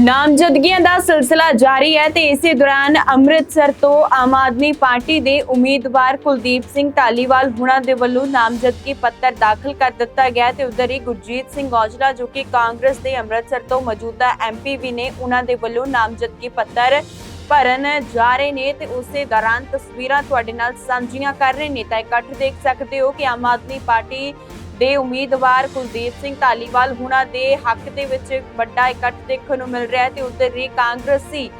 ਨਾਮਜ਼ਦਗੀਆਂ ਦਾ ਸਿਲਸਿਲਾ ਜਾਰੀ ਹੈ ਤੇ ਇਸੇ ਦੌਰਾਨ ਅੰਮ੍ਰਿਤਸਰ ਤੋਂ ਆਮ ਆਦਮੀ ਪਾਰਟੀ ਦੇ ਉਮੀਦਵਾਰ ਕੁਲਦੀਪ ਸਿੰਘ ਢਾਲੀਵਾਲ ਹੁਣਾਂ ਦੇ ਵੱਲੋਂ ਨਾਮਜ਼ਦਗੀ ਪੱਤਰ ਦਾਖਲ ਕਰ ਦਿੱਤਾ ਗਿਆ ਤੇ ਉਧਰ ਹੀ ਗੁਰਜੀਤ ਸਿੰਘ ਔਜਲਾ ਜੋ ਕਿ ਕਾਂਗਰਸ ਦੇ ਅੰਮ੍ਰਿਤਸਰ ਤੋਂ ਮੌਜੂਦਾ ਐਮਪੀ ਵੀ ਨੇ ਉਹਨਾਂ ਦੇ ਵੱਲੋਂ ਨਾਮਜ਼ਦਗੀ ਪੱਤਰ ਭਰਨ ਜਾ ਰਹੇ ਨੇ ਤੇ ਉਸੇ ਦੌਰਾਨ ਤਸਵੀਰਾਂ ਤੁਹਾਡੇ ਨਾਲ ਸਾਂਝੀਆਂ ਕਰ ਰਹੇ ਨੇ ਤਾਂ ਇਕੱਠ ਦੇਖ ਸਕਦੇ ਹੋ ਕਿ ਆਮ ਆਦਮੀ ਪਾਰਟੀ ਦੇ ਉਮੀਦਵਾਰ ਕੁਲਦੀਪ ਸਿੰਘ ਧਾਲੀਵਾਲ, ਹੁਣਾਂ ਦੇ ਹੱਕ ਦੇ ਵਿੱਚ ਵੱਡਾ ਇਕੱਠ ਦੇਖਣ ਨੂੰ ਮਿਲ ਰਿਹਾ ਹੈ ਤੇ ਉਧਰ ਹੀ ਕਾਂਗਰਸੀ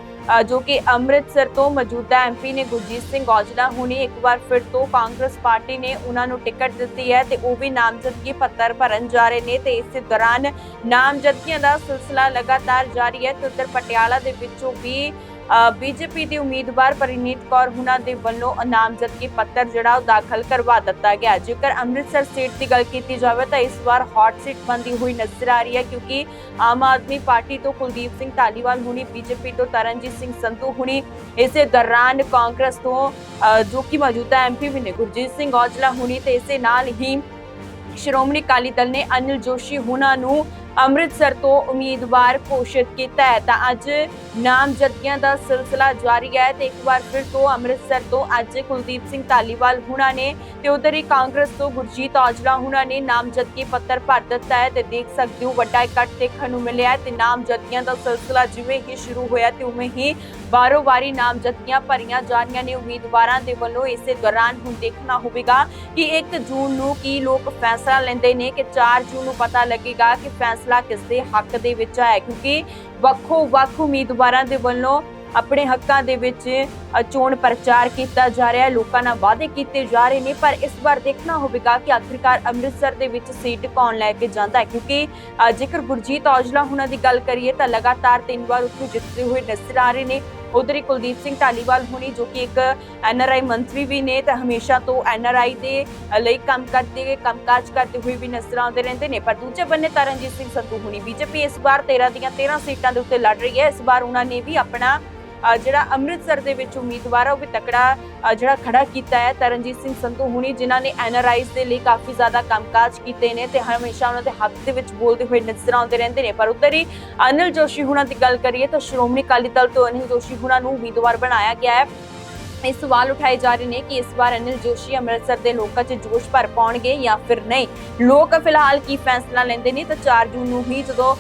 ਜੋ ਕਿ ਅੰਮ੍ਰਿਤਸਰ ਤੋਂ ਮੌਜੂਦਾ ਐਮਪੀ ਨੇ ਗੁਰਜੀਤ ਸਿੰਘ ਔਜਲਾ, ਹੁਣੀ ਇੱਕ ਵਾਰ ਫਿਰ ਤੋਂ ਕਾਂਗਰਸ ਪਾਰਟੀ ਨੇ ਉਹਨਾਂ ਨੂੰ ਟਿਕਟ ਦਿੱਤੀ ਹੈ ਤੇ ਉਹ ਵੀ ਨਾਮਜ਼ਦਗੀ ਪੱਤਰ ਭਰਨ ਜਾ ਰਹੇ ਨੇ ਤੇ ਇਸੇ ਦੌਰਾਨ ਨਾਮਜ਼ਦਗੀਆਂ ਦਾ ਸਿਲਸਿਲਾ ਲਗਾਤਾਰ ਜਾਰੀ ਹੈ ਤੇ ਉਧਰ ਪਟਿਆਲਾ ਦੇ ਵਿੱਚੋਂ ਵੀ ਬੀਜੇਪੀ ਦੇ ਉਮੀਦਵਾਰ ਪਰਿਨੀਤ ਕੌਰ ਹੁਣਾਂ ਦੇ ਵੱਲੋਂ ਨਾਮਜ਼ਦਗੀ ਪੱਤਰ ਜਿਹੜਾ ਉਹ ਦਾਖਲ ਕਰਵਾ ਦਿੱਤਾ ਗਿਆ। ਜੇਕਰ ਅੰਮ੍ਰਿਤਸਰ ਸੀਟ ਦੀ ਗੱਲ ਕੀਤੀ ਜਾਵੇ ਤਾਂ ਇਸ ਵਾਰ ਹੌਟ ਸੀਟ ਬੰਦੀ ਹੋਈ ਨਜ਼ਰ ਆ ਰਹੀ ਹੈ ਕਿਉਂਕਿ ਆਮ ਆਦਮੀ ਪਾਰਟੀ ਤੋਂ ਕੁਲਦੀਪ ਸਿੰਘ ਢਾਲੀਵਾਲ ਹੁਣੀ, ਬੀਜੇਪੀ ਤੋਂ ਤਰਨਜੀਤ ਸਿੰਘ ਸੰਧੂ ਹੁਣੀ, ਇਸੇ ਦੌਰਾਨ ਕਾਂਗਰਸ ਤੋਂ ਜੋ ਕਿ ਮੌਜੂਦਾ ਐਮਪੀ ਵੀ ਨੇ ਗੁਰਜੀਤ ਸਿੰਘ ਔਜਲਾ ਹੁਣੀ ਤੇ ਇਸੇ ਨਾਲ ਹੀ ਸ਼੍ਰੋਮਣੀ ਅਕਾਲੀ ਦਲ ਨੇ ਅਨਿਲ ਜੋਸ਼ੀ ਹੁਣਾਂ ਨੂੰ ਅੰਮ੍ਰਿਤਸਰ ਤੋਂ ਉਮੀਦਵਾਰ ਘੋਸ਼ਿਤ ਕੀਤਾ ਹੈ। ਤਾਂ ਅੱਜ ਨਾਮਜ਼ਦਗੀਆਂ ਦਾ ਸਿਲਸਿਲਾ ਜਾਰੀ ਹੈ ਤੇ ਇੱਕ ਵਾਰ ਫਿਰ ਤੋਂ ਅੰਮ੍ਰਿਤਸਰ ਤੋਂ ਅੱਜ ਕੁਲਦੀਪ ਸਿੰਘ ਢਾਲੀਵਾਲ ਹੁਣਾਂ ਨੇ ਤੇ ਉਧਰ ਹੀ ਕਾਂਗਰਸ ਤੋਂ ਗੁਰਜੀਤ ਔਜਲਾ ਹੁਣਾਂ ਨੇ ਨਾਮਜ਼ਦਗੀ ਪੱਤਰ ਭਰ ਦਿੱਤਾ ਹੈ ਤੇ ਦੇਖ ਸਕਦੇ ਹੋ ਵੱਡਾ ਇਕੱਠ ਦੇਖਣ ਨੂੰ ਮਿਲਿਆ ਹੈ ਤੇ ਨਾਮਜ਼ਦਗੀਆਂ ਦਾ ਸਿਲਸਿਲਾ ਜਿਵੇਂ ਹੀ ਸ਼ੁਰੂ ਹੋਇਆ ਤੇ ਉਵੇਂ ਹੀ ਬਾਰੋ ਵਾਰੀ ਨਾਮਜ਼ਦਗੀਆਂ ਭਰੀਆਂ ਜਾ ਰਹੀਆਂ ਨੇ। ਉਮੀਦਵਾਰਾਂ ਦੇ ਵੱਲੋਂ ਇਸੇ ਦੌਰਾਨ ਹੁਣ ਦੇਖਣਾ ਹੋਵੇਗਾ ਕਿ 1 ਜੂਨ ਨੂੰ ਕੀ ਲੋਕ ਫੈਸਲਾ ਲੈਂਦੇ ਨੇ ਕਿ 4 ਜੂਨ ਨੂੰ ਪਤਾ ਲੱਗੇਗਾ ਕਿ ਫੈਸਲਾ ਕਿਸ ਦੇ ਹੱਕ ਦੇ ਵਿੱਚ ਆਇਆ ਕਿਉਂਕਿ ਵੱਖੋ ਵੱਖ ਉਮੀਦਵਾਰਾਂ ਦੇ ਵੱਲੋਂ ਆਪਣੇ ਹੱਕਾਂ ਦੇ ਵਿੱਚ ਚੋਣ ਪ੍ਰਚਾਰ ਕੀਤਾ ਜਾ ਰਿਹਾ ਹੈ। ਲੋਕਾਂ ਨਾਲ ਵਾਅਦੇ ਕੀਤੇ ਜਾ ਰਹੇ ਨੇ, ਪਰ ਇਸ ਵਾਰ ਦੇਖਣਾ ਹੋਵੇਗਾ ਕਿ ਆਖਿਰਕਾਰ ਅੰਮ੍ਰਿਤਸਰ ਦੇ ਵਿੱਚ ਸੀਟ ਕੌਣ ਲੈ ਕੇ ਜਾਂਦਾ ਹੈ। ਕਿਉਂਕਿ ਜੇਕਰ ਗੁਰਜੀਤ ਔਜਲਾ ਹੁਣਾਂ ਦੀ ਗੱਲ ਕਰੀਏ ਤਾਂ ਲਗਾਤਾਰ ਤਿੰਨ ਵਾਰ ਉੱਥੇ ਜਿੱਤਦੇ ਹੋਏ ਨਜ਼ਰ ਆ ਰਹੇ ਨੇ। ਉਧਰ ਹੀ ਕੁਲਦੀਪ ਸਿੰਘ ਢਾਲੀਵਾਲ ਹੁਣੀ, ਜੋ ਕਿ ਇੱਕ ਐਨਆਰਆਈ ਮੰਤਰੀ ਵੀ ਨੇ, ਤਾਂ ਹਮੇਸ਼ਾ ਤੋਂ ਐਨਆਰਆਈ ਦੇ ਲਈ ਕੰਮ ਕਰਦੇ, ਕੰਮਕਾਜ ਕਰਦੇ ਹੋਏ ਵੀ ਨਜ਼ਰ ਆਉਂਦੇ ਰਹਿੰਦੇ ਨੇ। ਪਰ ਦੂਜੇ ਬੰਨੇ ਤਰਨਜੀਤ ਸਿੰਘ ਸੰਧੂ ਹੁਣੀ, ਬੀਜੇਪੀ ਇਸ ਵਾਰ 13 ਦੀਆਂ 13 ਸੀਟਾਂ ਦੇ ਉੱਤੇ ਲੜ ਰਹੀ ਹੈ। ਇਸ ਵਾਰ ਉਹਨਾਂ ਨੇ ਵੀ ਆਪਣਾ ਜਿਹੜਾ ਅੰਮ੍ਰਿਤਸਰ ਦੇ ਵਿੱਚ ਉਮੀਦਵਾਰ ਆ, ਉਹ ਵੀ ਤਕੜਾ ਜਿਹੜਾ ਖੜਾ ਕੀਤਾ ਹੈ। ਤਰਨਜੀਤ ਸਿੰਘ ਸੰਧੂ ਹੁਣੀ, ਜਿਨ੍ਹਾਂ ਨੇ ਐਨਆਰਆਈਜ਼ ਦੇ ਲਈ ਕਾਫੀ ਜ਼ਿਆਦਾ ਕੰਮਕਾਜ ਕੀਤੇ ਨੇ ਤੇ ਹਮੇਸ਼ਾ ਉਹਨਾਂ ਦੇ ਹੱਕ ਦੇ ਵਿੱਚ ਬੋਲਦੇ ਹੋਏ ਨਜ਼ਰ ਆਉਂਦੇ ਰਹਿੰਦੇ ਨੇ। ਪਰ ਉੱਧਰ ਹੀ ਅਨਿਲ ਜੋਸ਼ੀ ਹੁਣਾਂ ਦੀ ਗੱਲ ਕਰੀਏ ਤਾਂ ਸ਼੍ਰੋਮਣੀ ਅਕਾਲੀ ਦਲ ਤੋਂ ਅਨਿਲ ਜੋਸ਼ੀ ਹੁਣਾਂ ਨੂੰ ਉਮੀਦਵਾਰ ਬਣਾਇਆ ਗਿਆ ਹੈ। ਇਹ ਸਵਾਲ ਉਠਾਏ ਜਾ ਰਹੇ ਨੇ ਕਿ ਇਸ ਵਾਰ ਅਨਿਲ ਜੋਸ਼ੀ ਅੰਮ੍ਰਿਤਸਰ ਦੇ ਲੋਕਾਂ 'ਚ ਜੋਸ਼ ਭਰ ਪਾਉਣਗੇ ਜਾਂ ਫਿਰ ਨਹੀਂ? ਲੋਕ ਫਿਲਹਾਲ ਕੀ ਫੈਸਲਾ ਲੈਂਦੇ ਨੇ ਤਾਂ 4 ਜੂਨ ਨੂੰ ਹੀ ਜਦੋਂ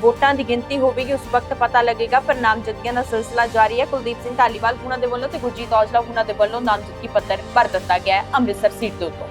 ਵੋਟਾਂ ਦੀ ਗਿਣਤੀ ਹੋਵੇਗੀ, ਉਸ ਵਕਤ ਪਤਾ ਲੱਗੇਗਾ। ਪਰ ਨਾਮਜ਼ਦਗੀਆਂ ਦਾ ਸਿਲਸਿਲਾ ਜਾਰੀ ਹੈ। ਕੁਲਦੀਪ ਸਿੰਘ ਢਾਲੀਵਾਲ ਹੁਣਾਂ ਦੇ ਵੱਲੋਂ ਤੇ ਗੁਰਜੀਤ ਔਜਲਾ ਹੁਣਾਂ ਦੇ ਵੱਲੋਂ ਨਾਮਜ਼ਦਗੀ ਪੱਤਰ ਭਰ ਦਿੱਤਾ ਗਿਆ ਹੈ ਅੰਮ੍ਰਿਤਸਰ ਸੀਟ ਦੇ ਉੱਤੋਂ